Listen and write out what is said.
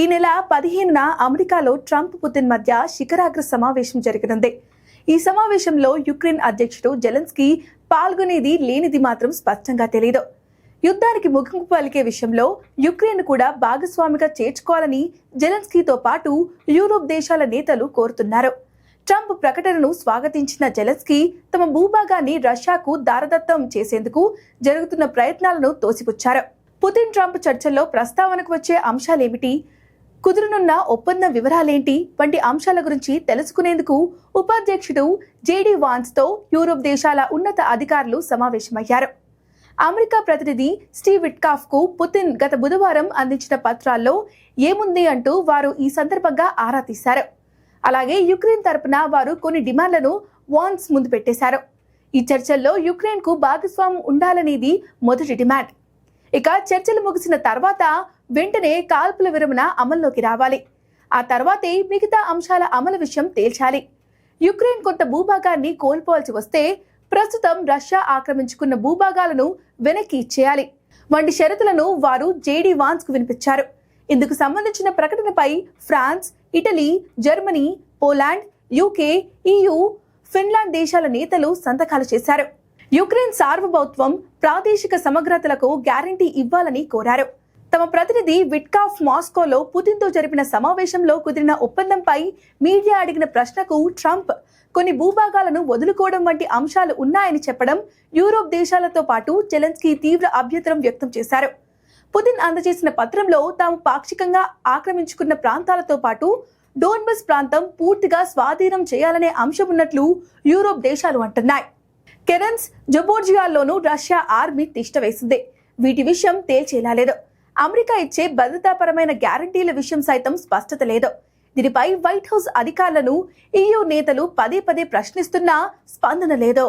ఈ నెల పదిహేనున అమెరికాలో ట్రంప్ పుతిన్ మధ్య శిఖరాగ్ర సమావేశం జరగనుంది. ఈ సమావేశంలో యుక్రెయిన్ అధ్యక్షుడు జెలెన్స్కీ పాల్గొనేది లేనిది మాత్రం స్పష్టంగా తెలియదు యుద్ధానికి ముఖం పలికే విషయంలో యుక్రెయిన్ కూడా భాగస్వామిగా చేర్చుకోవాలని జెలెన్స్కీతో పాటు యూరోప్ దేశాల నేతలు కోరుతున్నారు. ట్రంప్ ప్రకటనను స్వాగతించిన జెలెన్స్కీ తమ భూభాగాన్ని రష్యాకు దారదత్తం చేసేందుకు జరుగుతున్న ప్రయత్నాలను తోసిపుచ్చారు. పుతిన్ ట్రంప్ చర్చల్లో ప్రస్తావనకు వచ్చే అంశాలేమిటి? కుదురునున్న ఒప్పందం వివరాలేంటి? వంటి అంశాల గురించి తెలుసుకునేందుకు ఉపాధ్యక్షుడు జేడీ వాన్స్తో యూరోప్ దేశాల ఉన్నత అధికారులు సమావేశమయ్యారు. అమెరికా ప్రతినిధి స్టీవ్ విట్కాఫ్కు పుతిన్ గత బుధవారం అందించిన పత్రాల్లో ఏముంది అంటూ వారు ఈ సందర్భంగా ఆరా తీశారు. అలాగే యుక్రెయిన్ తరపున వారు కొన్ని డిమాండ్లను వాన్స్ ముందు పెట్టేశారు. ఈ చర్చల్లో యుక్రెయిన్కు భాగస్వామ్యం ఉండాలనేది మొదటి డిమాండ్. ఇక చర్చలు ముగిసిన తర్వాత వెంటనే కాల్పుల విరమణ అమల్లోకి రావాలి. ఆ తర్వాతే మిగతా అంశాల అమలు విషయం తేల్చాలి. యుక్రెయిన్ కొంత భూభాగాన్ని కోల్పోవాల్సి వస్తే ప్రస్తుతం రష్యా ఆక్రమించుకున్న భూభాగాలను వెనక్కి ఇచ్చేయాలి. వంటి షరతులను వారు జేడీ వాన్స్కు వినిపించారు. ఇందుకు సంబంధించిన ప్రకటనపై France Italy Germany Poland UK EU Finland దేశాల నేతలు సంతకాలు చేశారు. యుక్రెయిన్ సార్వభౌత్వం ప్రాదేశిక సమగ్రతలకు గ్యారంటీ ఇవ్వాలని కోరారు. తమ ప్రతినిధి విట్కాఫ్ మాస్కోలో పుతిన్తో జరిపిన సమావేశంలో కుదిరిన ఒప్పందంపై మీడియా అడిగిన ప్రశ్నకు ట్రంప్ కొన్ని భూభాగాలను వదులుకోవడం వంటి అంశాలు ఉన్నాయని చెప్పడం యూరోప్ దేశాలతో పాటు జెలెన్స్కీ తీవ్ర అభ్యంతరం వ్యక్తం చేశారు. పుతిన్ అందజేసిన పత్రంలో తాము పాక్షికంగా ఆక్రమించుకున్న ప్రాంతాలతో పాటు డోన్బస్ ప్రాంతం పూర్తిగా స్వాధీనం చేయాలనే అంశం ఉన్నట్లు యూరోప్ దేశాలు అంటున్నాయి. కెరన్స్ జబోర్జియాల్లోనూ రష్యా ఆర్మీ తిష్ట వేసింది. వీటి విషయం తేల్చేలా లేదు అమెరికా ఇచ్చే భద్రతాపరమైన గ్యారంటీల విషయం సైతం స్పష్టత లేదు. దీనిపై వైట్ హౌస్ అధికారులను ఈయూ నేతలు పదే పదే ప్రశ్నిస్తున్నా స్పందన లేదు.